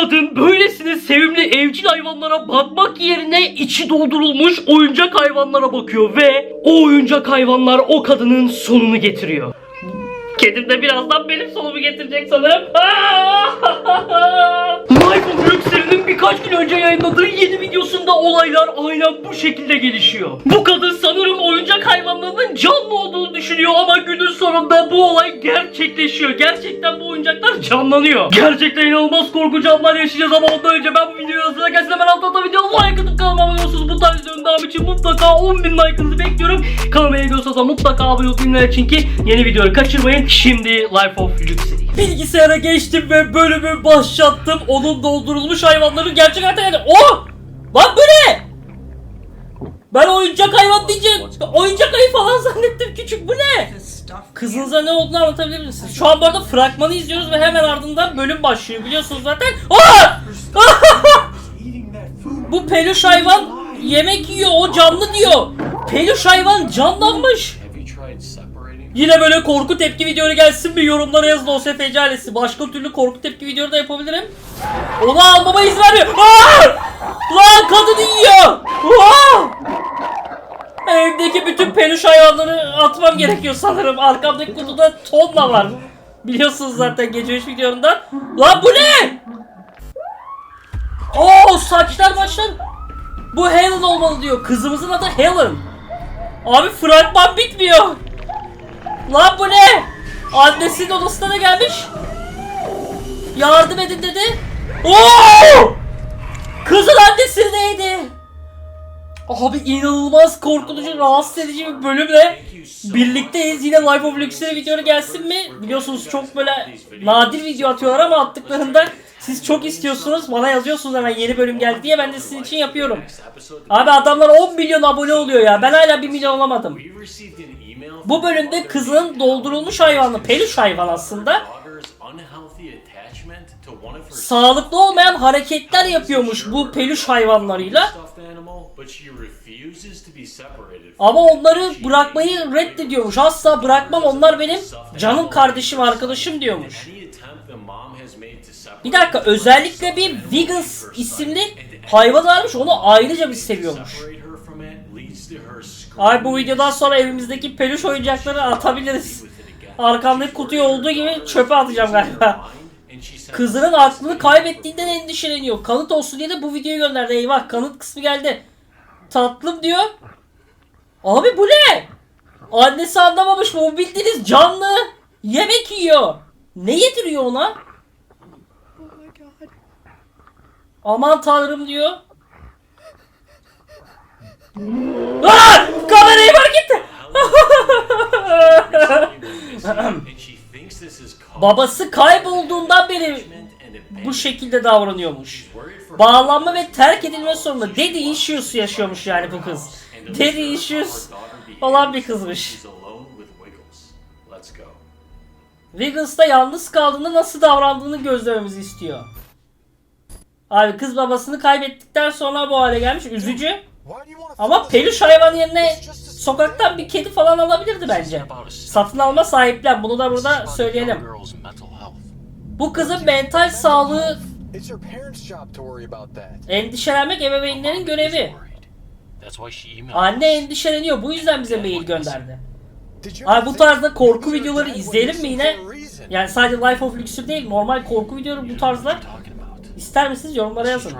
kadın böylesine sevimli evcil hayvanlara bakmak yerine içi doldurulmuş oyuncak hayvanlara bakıyor ve o oyuncak hayvanlar o kadının sonunu getiriyor. Kedim de birazdan benim sonumu getirecek sanırım. Life of Luxury'nin birkaç gün önce yayınladığı yeni videosunda olaylar aynen bu şekilde gelişiyor. Bu kadın sanırım oyuncak hayvanlarının canlı olduğunu düşünüyor ama günün sonunda bu olay gerçekleşiyor. Gerçekten bu oyuncaklar canlanıyor. Gerçekten inanılmaz korkunç anlar yaşayacağız ama ondan önce ben bu videoyu hazırla gelsin hemen alt alta video like atıp kanalıma abone olursunuz. Bu tarz devamı için mutlaka 10.000 like'ınızı bekliyorum. Kanalıma yeni görüyorsanız mutlaka abone olun için ki yeni videoları kaçırmayın. Şimdi Life of Luxury. Bilgisayara geçtim ve bölümü başlattım. Onun doldurulmuş hayvanların gerçek hayata geldi. Oh! Lan bu ne? Ben oyuncak hayvan diyeceğim. Oyuncak ayı falan zannettim küçük. Bu ne? Kızınıza ne olduğunu anlatabilir misiniz? Şu an bu arada fragmanı izliyoruz ve hemen ardından bölüm başlıyor. Biliyorsunuz zaten. Aa! bu peluş hayvan yemek yiyor. O canlı diyor. Peluş hayvan canlanmış. Yine böyle korku tepki videoları gelsin mi? Yorumlara yazın OSF ailesi. Başka türlü korku tepki videoları da yapabilirim. Onu almama izin vermiyor. Aa! Lan kadın yiyor. Aa! Evdeki bütün peluş hayvanları atmam gerekiyor sanırım. Arkamdaki kutuda tonla var. Biliyorsunuz zaten gece 3 videomda. Lan bu ne? Oo saçlar başlar. Bu Helen olmalı diyor. Kızımızın adı Helen. Abi fragman bitmiyor. Lan bu ne? Annesinin odasına da gelmiş. Yardım edin dedi. Oo! Kızın annesi neydi? Abi inanılmaz korkutucu, rahatsız edici bir bölümle birlikteyiz. Yine Life of Luxury videoları gelsin mi? Biliyorsunuz çok böyle nadir video atıyorlar ama attıklarında siz çok istiyorsunuz. Bana yazıyorsunuz hemen yeni bölüm geldi diye ben de sizin için yapıyorum. Abi adamlar 10 milyon abone oluyor ya. Ben hala 1 milyon olamadım. Bu bölümde kızın doldurulmuş hayvanı, peluş hayvan aslında sağlıklı olmayan hareketler yapıyormuş bu peluş hayvanlarıyla. Ama onları bırakmayı reddediyormuş. Asla bırakmam onlar benim canım kardeşim arkadaşım diyormuş. Bir dakika özellikle bir Vegans isimli hayvan varmış onu ayrıca bir seviyormuş. Ay bu videodan sonra evimizdeki peluş oyuncakları atabiliriz. Arkamdaki kutuyu olduğu gibi çöpe atacağım galiba. Kızının aklını kaybettiğinden endişeleniyor. Kanıt olsun diye de bu videoyu gönderdi. Eyvah kanıt kısmı geldi. Tatlım diyor. Abi bu ne? Annesi anlamamış mı? Bu bildiğiniz canlı. Yemek yiyor. Ne yediriyor ona? Aman tanrım diyor. Aa! Kamerayı var gitti. Babası kaybolduğundan beri bu şekilde davranıyormuş. Bağlanma ve terk edilme sorunu. Daddy issues yaşıyormuş yani bu kız. Daddy issues olan bir kızmış. She's alone with Wiggles. Let's go. Wiggles da yalnız kaldığında nasıl davrandığını gözlememizi istiyor. Abi kız babasını kaybettikten sonra bu hale gelmiş. Üzücü. Ama peluş hayvan yerine sokaktan bir kedi falan alabilirdi bence. Satın alma sahiplen. Bunu da burada söyleyelim. Bu kızın mental sağlığı endişelenmek ebeveynlerin görevi. Anne endişeleniyor. Bu yüzden bize mail gönderdi. Abi bu tarzda korku videoları izleyelim mi yine? Yani sadece Life of Luxury değil, normal korku videoları bu tarzda. İster misiniz yorumlara yazın.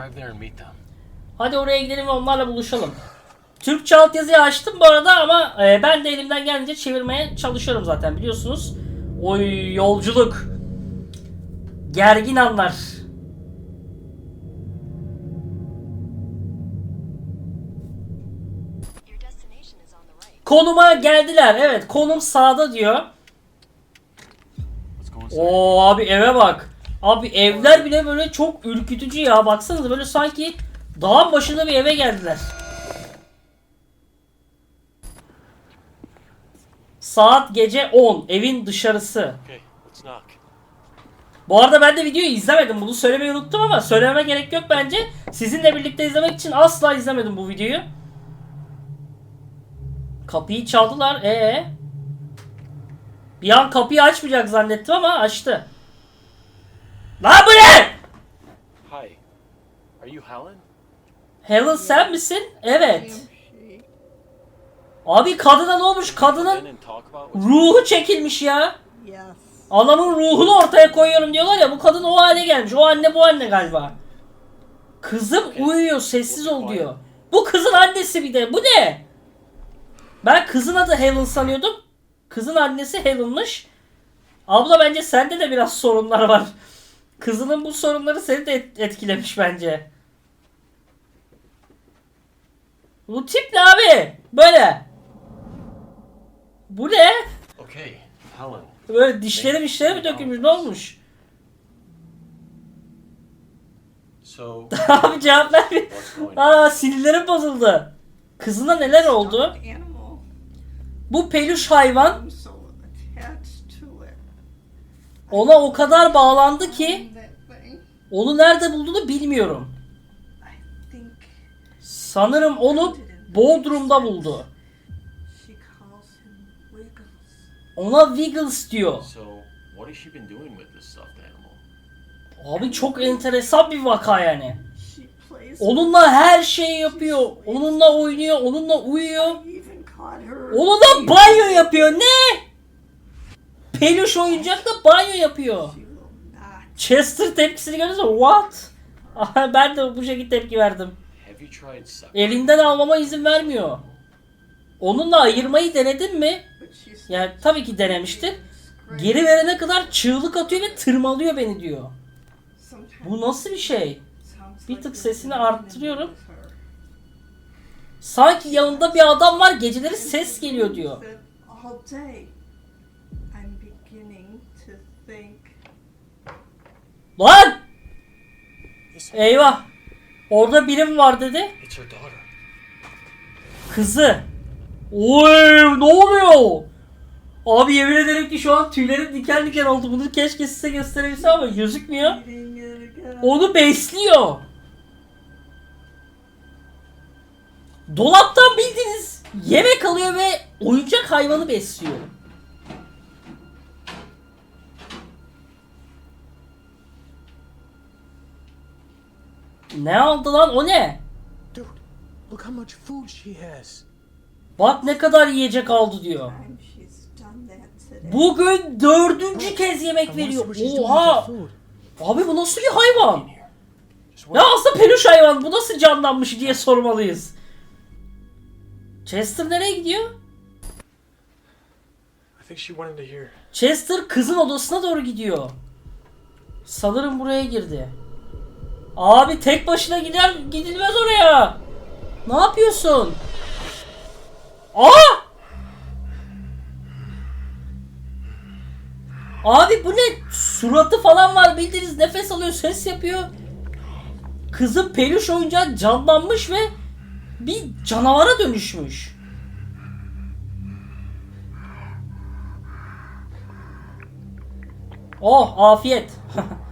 Hadi oraya gidelim ve onlarla buluşalım. Türkçe altyazıyı açtım bu arada ama e, ben de elimden gelince çevirmeye çalışıyorum zaten biliyorsunuz. Oy yolculuk. Gergin anlar. Konuma geldiler. Evet konum sağda diyor. Oo abi eve bak. Abi evler bile böyle çok ürkütücü ya. Baksanıza böyle sanki dağın başında bir eve geldiler. Saat gece 10. Evin dışarısı. Bu arada ben de videoyu izlemedim. Bunu söylemeyi unuttum ama söylememe gerek yok bence. Sizinle birlikte izlemek için asla izlemedim bu videoyu. Kapıyı çaldılar. Ee. Bir an kapıyı açmayacak zannettim ama açtı. Lan bu ne? Helen? Helen sen misin? Evet. Abi kadına ne olmuş? Kadının ruhu çekilmiş ya. Adamın ruhunu ortaya koyuyorum diyorlar ya bu kadın o hale gelmiş. O anne bu anne galiba. Kızım uyuyor sessiz ol diyor. Bu kızın annesi bir de. Bu ne? Ben kızın adı Helen sanıyordum. Kızın annesi Helen'mış. Abla bence sende de biraz sorunlar var. Kızının bu sorunları seni de et- etkilemiş bence. Bu tip ne abi? Böyle. Bu ne? Okay, Helen. Böyle dişleri dişleri mi dökülmüş? Ne olmuş? So, Abi cevap ver. what's going on? Aa sinirlerim bozuldu. Kızına neler oldu? Animal. Bu peluş hayvan I'm so. Ona o kadar bağlandı ki onu nerede bulduğunu bilmiyorum. Sanırım onu Bodrum'da buldu. Ona Wiggles diyor. Abi çok enteresan bir vaka yani. Onunla her şeyi yapıyor. Onunla oynuyor, onunla uyuyor. Onunla banyo yapıyor. Ne? Peluş oyuncakla banyo yapıyor. Chester tepkisini görünce what? Ben de bu şekilde tepki verdim. Elinden almama izin vermiyor. Onunla ayırmayı denedin mi? Yani tabii ki denemiştir. Geri verene kadar çığlık atıyor ve tırmalıyor beni diyor. Bu nasıl bir şey? bir tık sesini arttırıyorum. Sanki yanında bir adam var geceleri ses geliyor diyor. To think. Lan! Eyvah! Orada birim var dedi. It's her daughter. Kızı. Oy ne oluyor? Abi yemin ederim ki şu an tüylerim diken diken oldu. Bunu keşke size gösterebilsem ama gözükmüyor. Onu besliyor. Dolaptan bildiğiniz yemek alıyor ve oyuncak hayvanı besliyor. Ne aldı lan o ne? Bak ne kadar yiyecek aldı diyor. Bugün dördüncü kez yemek veriyor. Oha! Abi bu nasıl bir hayvan? Ya aslında peluş hayvan bu nasıl canlanmış diye sormalıyız. Chester nereye gidiyor? Chester kızın odasına doğru gidiyor. Sanırım buraya girdi. Abi tek başına gider gidilmez oraya. Ne yapıyorsun? Aa! Abi bu ne? Suratı falan var bildiğiniz nefes alıyor ses yapıyor. Kızın peluş oyuncağı canlanmış ve bir canavara dönüşmüş. Oh afiyet.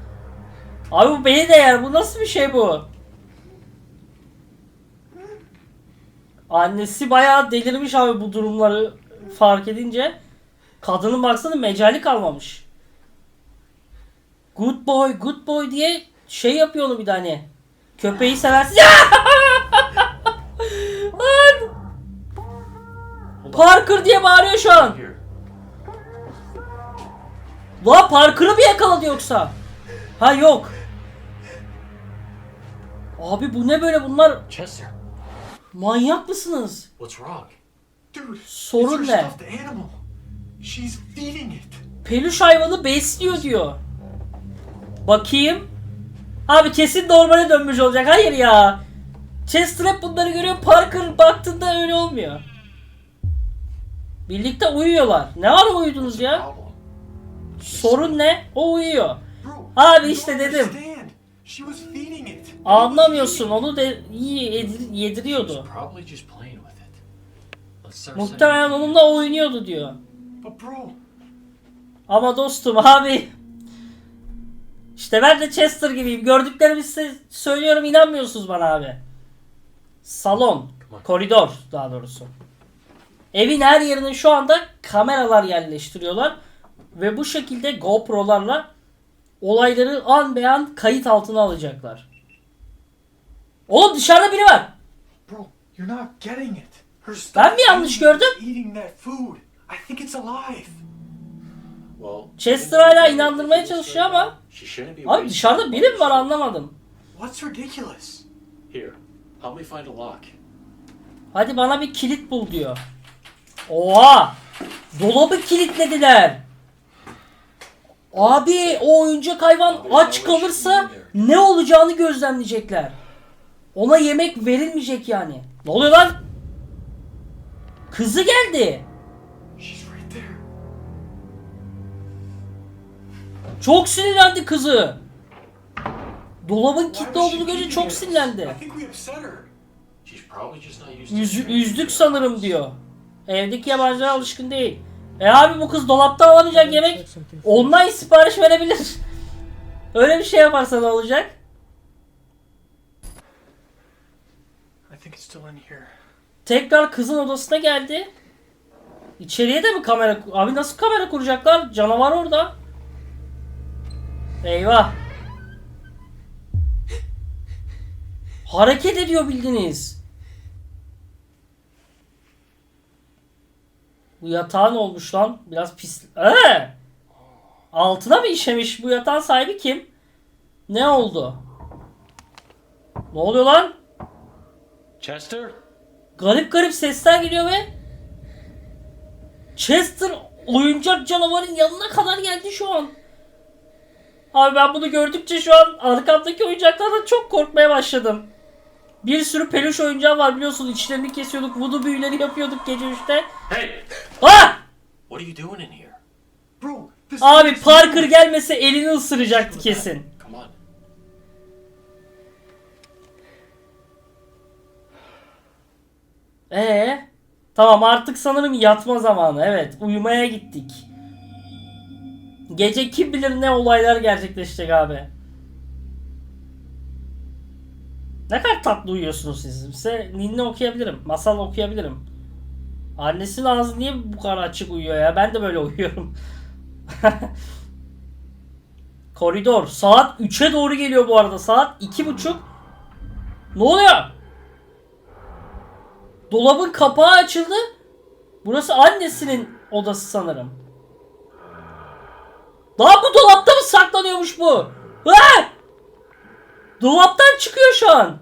Abi bu beni de yer. Bu nasıl bir şey bu? Annesi bayağı delirmiş abi bu durumları fark edince. Kadının baksana mecali kalmamış. Good boy, good boy diye şey yapıyor onu bir tane. Köpeği seversin. Parker diye bağırıyor şu an. La Parker'ı mı yakaladı yoksa? Ha yok. Abi bu ne böyle bunlar Chester, manyak mısınız? what's wrong? Dude, Sorun ne? She's feeding it. Peluş hayvanı besliyor diyor. Bakayım. Abi kesin normale dönmüş olacak. Hayır ya. Chester hep bunları görüyor. Parker baktığında öyle olmuyor. Birlikte uyuyorlar. Ne ara uyudunuz ya? Sorun ne? O uyuyor. Abi işte dedim. Anlamıyorsun. Onu de iyi yedir- yediriyordu. Muhtemelen onunla oynuyordu diyor. Ama dostum abi. İşte ben de Chester gibiyim. Gördüklerimi size söylüyorum inanmıyorsunuz bana abi. Salon, koridor daha doğrusu. Evin her yerine şu anda kameralar yerleştiriyorlar. Ve bu şekilde GoPro'larla olayları an be an kayıt altına alacaklar. Oğlum dışarıda biri var. Bro, you're not getting it. Her Ben mi yanlış gördüm? Eating that food. I think it's alive. Well, Chester hala inandırmaya çalışıyor ama. Abi dışarıda biri mi var anlamadım. What's ridiculous? Here, help me find a lock. Hadi bana bir kilit bul diyor. Oha! Dolabı kilitlediler. Abi o oyuncak hayvan aç kalırsa ne olacağını gözlemleyecekler. Ona yemek verilmeyecek yani. Ne oluyor lan? Kızı geldi. Çok sinirlendi kızı. Dolabın kilitli olduğunu görünce çok sinirlendi. Üz, üzdük sanırım diyor. Evdeki yabancılar alışkın değil. E abi bu kız dolapta alamayacak yemek online sipariş verebilir. Öyle bir şey yaparsa ne olacak? I think it's still in here. Tekrar kızın odasına geldi. İçeriye de mi kamera? Abi nasıl kamera kuracaklar? Canavar orada. Eyvah. Hareket ediyor bildiniz. Bu yatağın olmuş lan. Biraz pis. Ee! Altına mı işemiş? Bu yatağın sahibi kim? Ne oldu? Ne oluyor lan? Chester? Garip garip sesler geliyor ve Chester oyuncak canavarın yanına kadar geldi şu an. Abi ben bunu gördükçe şu an arkamdaki oyuncaklardan çok korkmaya başladım. Bir sürü peluş oyuncağı var biliyorsun içlerini kesiyorduk, voodoo büyüleri yapıyorduk gece 3'te. Hey! Ah! What are you doing in here? Bro, this Abi Parker gelmese elini ısıracaktı kesin. Come on. Ee, tamam artık sanırım yatma zamanı. Evet, uyumaya gittik. Gece kim bilir ne olaylar gerçekleşecek abi. Ne kadar tatlı uyuyorsunuz siz. Size ninni okuyabilirim. Masal okuyabilirim. Annesinin ağzı niye bu kadar açık uyuyor ya? Ben de böyle uyuyorum. Koridor. Saat 3'e doğru geliyor bu arada. Saat 2.30. Ne oluyor? Dolabın kapağı açıldı. Burası annesinin odası sanırım. Lan bu dolapta mı saklanıyormuş bu? Ha! Dolaptan çıkıyor şu an.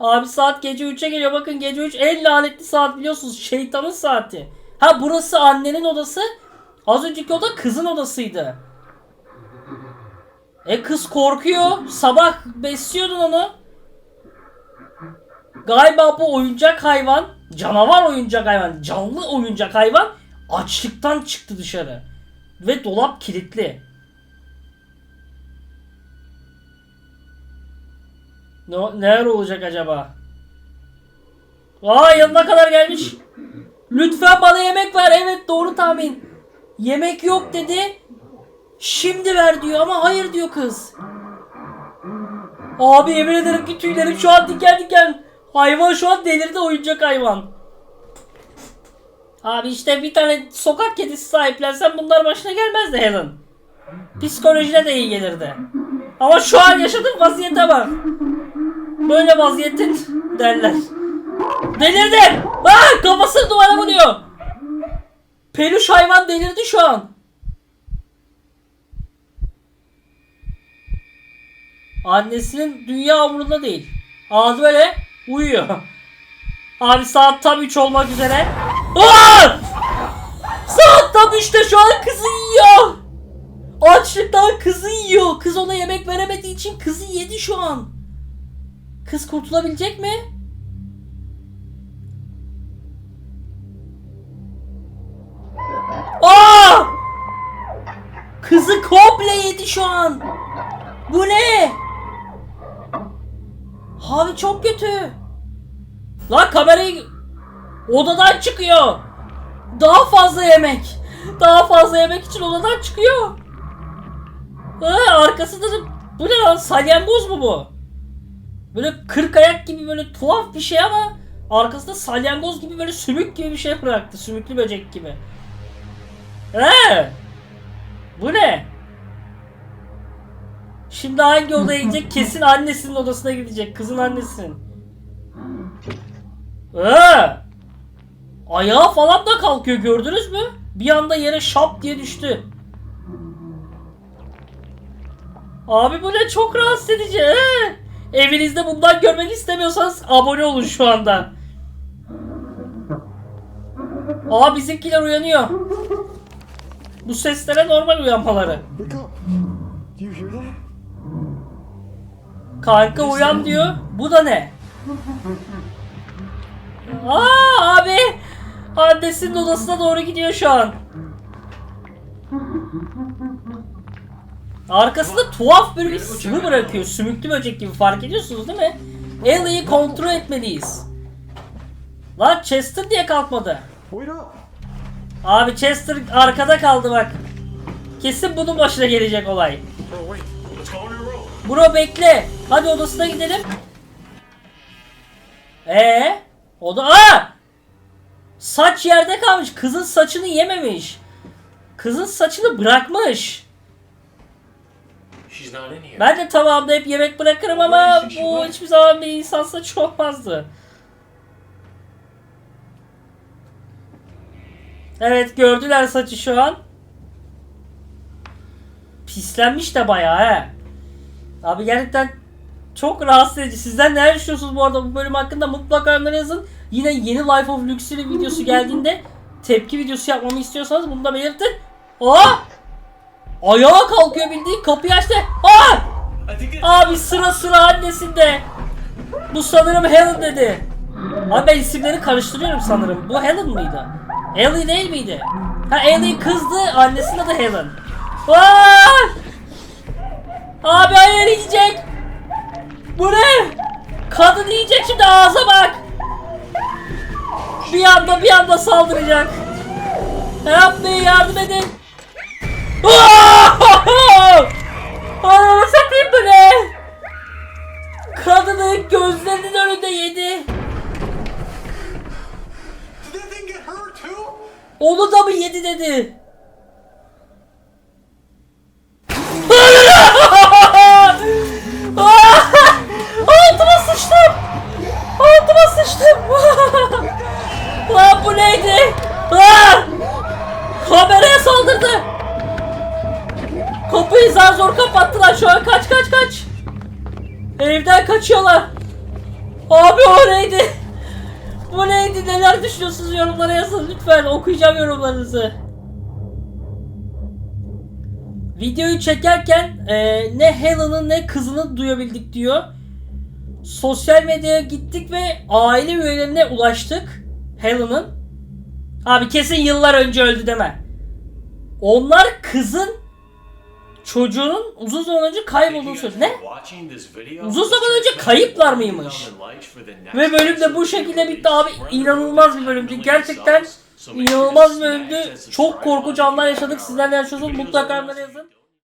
Abi saat gece 3'e geliyor. Bakın gece 3 en lanetli saat biliyorsunuz. Şeytanın saati. Ha burası annenin odası. Az önceki oda kızın odasıydı. E kız korkuyor. Sabah besliyordun onu. Galiba bu oyuncak hayvan, canavar oyuncak hayvan, canlı oyuncak hayvan açlıktan çıktı dışarı. Ve dolap kilitli. Ne, neler olacak acaba? Aa yanına kadar gelmiş. Lütfen bana yemek ver. Evet doğru tahmin. Yemek yok dedi. Şimdi ver diyor ama hayır diyor kız. Abi yemin ederim ki tüylerim şu an diken diken. Hayvan şu an delirdi oyuncak hayvan. Abi işte bir tane sokak kedisi sahiplensen bunlar başına gelmezdi Helen. Psikolojine de iyi gelirdi. Ama şu an yaşadığım vaziyete bak. Böyle vaziyetin derler. Delirdi. Aa, kafasını duvara vuruyor. Peluş hayvan delirdi şu an. Annesinin dünya umurunda değil. Ağzı böyle uyuyor. Abi saat tam 3 olmak üzere. Aa! Saat tam 3'te şu an kızı yiyor. Açlıktan kızı yiyor. Kız ona yemek veremediği için kızı yedi şu an. Kız kurtulabilecek mi? Aa! Kızı komple yedi şu an. Bu ne? Abi çok kötü. Lan kamerayı odadan çıkıyor. Daha fazla yemek. Daha fazla yemek için odadan çıkıyor. Ha, arkasında da bu ne lan salyangoz mu bu? Böyle kırk ayak gibi böyle tuhaf bir şey ama arkasında salyangoz gibi böyle sümük gibi bir şey bıraktı. Sümüklü böcek gibi. He? Bu ne? Şimdi hangi odaya gidecek? Kesin annesinin odasına gidecek. Kızın annesinin. Ee! Ayağı falan da kalkıyor gördünüz mü? Bir anda yere şap diye düştü. Abi bu ne çok rahatsız edici. ee! Evinizde bundan görmek istemiyorsanız abone olun şu anda. Aa bizimkiler uyanıyor. Bu seslere normal uyanmaları. Kanka uyan diyor. Bu da ne? Aa abi. Annesinin odasına doğru gidiyor şu an. Arkasında tuhaf böyle bir sıvı bırakıyor. Sümüklü böcek gibi fark ediyorsunuz değil mi? Ellie'yi kontrol etmeliyiz. Lan Chester diye kalkmadı. Abi Chester arkada kaldı bak. Kesin bunun başına gelecek olay. Bro, bekle. Hadi odasına gidelim. Ee, o da aa! Saç yerde kalmış. Kızın saçını yememiş. Kızın saçını bırakmış. She's not in here. Ben de tabağımda hep yemek bırakırım ama bu hiçbir zaman bir insan saçı olmazdı. Evet gördüler saçı şu an. Pislenmiş de bayağı he. Abi gerçekten çok rahatsız edici. Sizler neler düşünüyorsunuz bu arada bu bölüm hakkında mutlaka yorumlara yazın. Yine yeni Life of Luxury videosu geldiğinde tepki videosu yapmamı istiyorsanız bunu da belirtin. Aa! Ayağa kalkıyor bildiğin kapıyı açtı. Aa! Abi sıra sıra annesinde. Bu sanırım Helen dedi. Abi ben isimleri karıştırıyorum sanırım. Bu Helen mıydı? Ellie değil miydi? Ha Ellie kızdı, annesinin adı Helen. Aa! Abi hayır yiyecek. Bu ne? Kadın yiyecek şimdi ağza bak. Bir anda bir anda saldıracak. Help me yardım edin. Ananı satayım bu ne? Kadını gözlerinin önünde yedi. Onu da mı yedi dedi? Düşünüyorsunuz yorumlara yazın lütfen. Okuyacağım yorumlarınızı. Videoyu çekerken e, ne Helen'ı ne kızını duyabildik diyor. Sosyal medyaya gittik ve aile üyelerine ulaştık. Helen'ın. Abi kesin yıllar önce öldü deme. Onlar kızın çocuğunun uzun zaman önce kaybolduğunu söyledi. Ne? Uzun zaman önce kayıplar mıymış? Ve bölüm de bu şekilde bitti abi. İnanılmaz bir bölümdü. Gerçekten inanılmaz bir bölümdü. Çok korkunç anlar yaşadık. Sizler ne yaşıyorsunuz? Mutlaka yorumlara yazın.